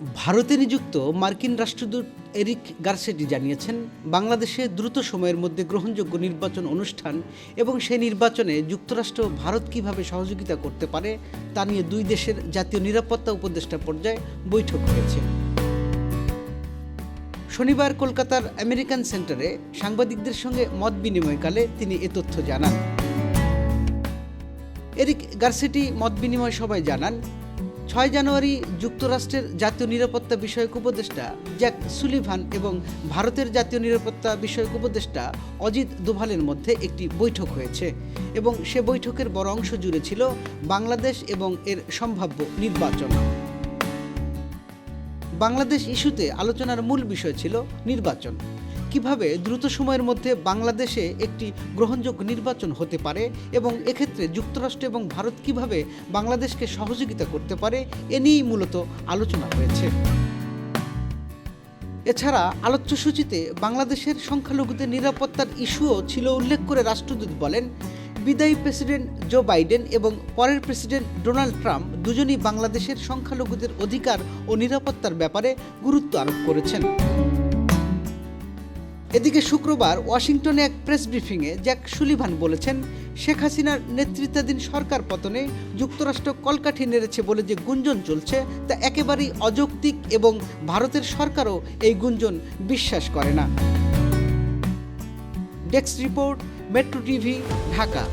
ভারতে নিযুক্ত মার্কিন রাষ্ট্রদূত এরিক গার্সেটি জানিয়েছেন, বাংলাদেশে দ্রুত সময়ের মধ্যে গ্রহণযোগ্য নির্বাচন অনুষ্ঠান এবং সেই নির্বাচনে যুক্তরাষ্ট্র ভারত কীভাবে সহযোগিতা করতে পারে তা নিয়ে দুই দেশের জাতীয় নিরাপত্তা উপদেষ্টা পর্যায়ে বৈঠক হয়েছে। শনিবার কলকাতার আমেরিকান সেন্টারে সাংবাদিকদের সঙ্গে মত বিনিময়কালে তিনি এ তথ্য জানান। এরিক গার্সেটি মত বিনিময় সভায় জানান ছয় জানুয়ারি যুক্তরাষ্ট্রের জাতীয় নিরাপত্তা বিষয়ক উপদেষ্টা জ্যাক সুলিভান এবং ভারতের জাতীয় নিরাপত্তা বিষয়ক উপদেষ্টা অজিত দোভালের মধ্যে একটি বৈঠক হয়েছে এবং সে বৈঠকের বড় অংশ জুড়ে ছিল বাংলাদেশ এবং এর সম্ভাব্য নির্বাচন। বাংলাদেশ ইস্যুতে আলোচনার মূল বিষয় ছিল নির্বাচন। কীভাবে দ্রুত সময়ের মধ্যে বাংলাদেশে একটি গ্রহণযোগ্য নির্বাচন হতে পারে এবং এক্ষেত্রে যুক্তরাষ্ট্র এবং ভারত কীভাবে বাংলাদেশকে সহযোগিতা করতে পারে, এ নিয়েই মূলত আলোচনা হয়েছে। এছাড়া আলোচ্যসূচিতে বাংলাদেশের সংখ্যালঘুদের নিরাপত্তার ইস্যুও ছিল উল্লেখ করে রাষ্ট্রদূত বলেন, বিদায়ী প্রেসিডেন্ট জো বাইডেন এবং পরের প্রেসিডেন্ট ডোনাল্ড ট্রাম্প দুজনই বাংলাদেশের সংখ্যালঘুদের অধিকার ও নিরাপত্তার ব্যাপারে গুরুত্ব আরোপ করেছেন। এদিকে শুক্রবার ওয়াশিংটনে এক প্রেস ব্রিফিংয়ে জ্যাক সুলিভান বলেছেন, শেখ হাসিনার নেতৃত্বাধীন সরকার পতনে যুক্তরাষ্ট্র কলকাঠি নেড়েছে বলে যে গুঞ্জন চলছে, তা একেবারেই অযৌক্তিক এবং ভারতের সরকারও এই গুঞ্জন বিশ্বাস করে না। Desk report, metro TV, Dhaka.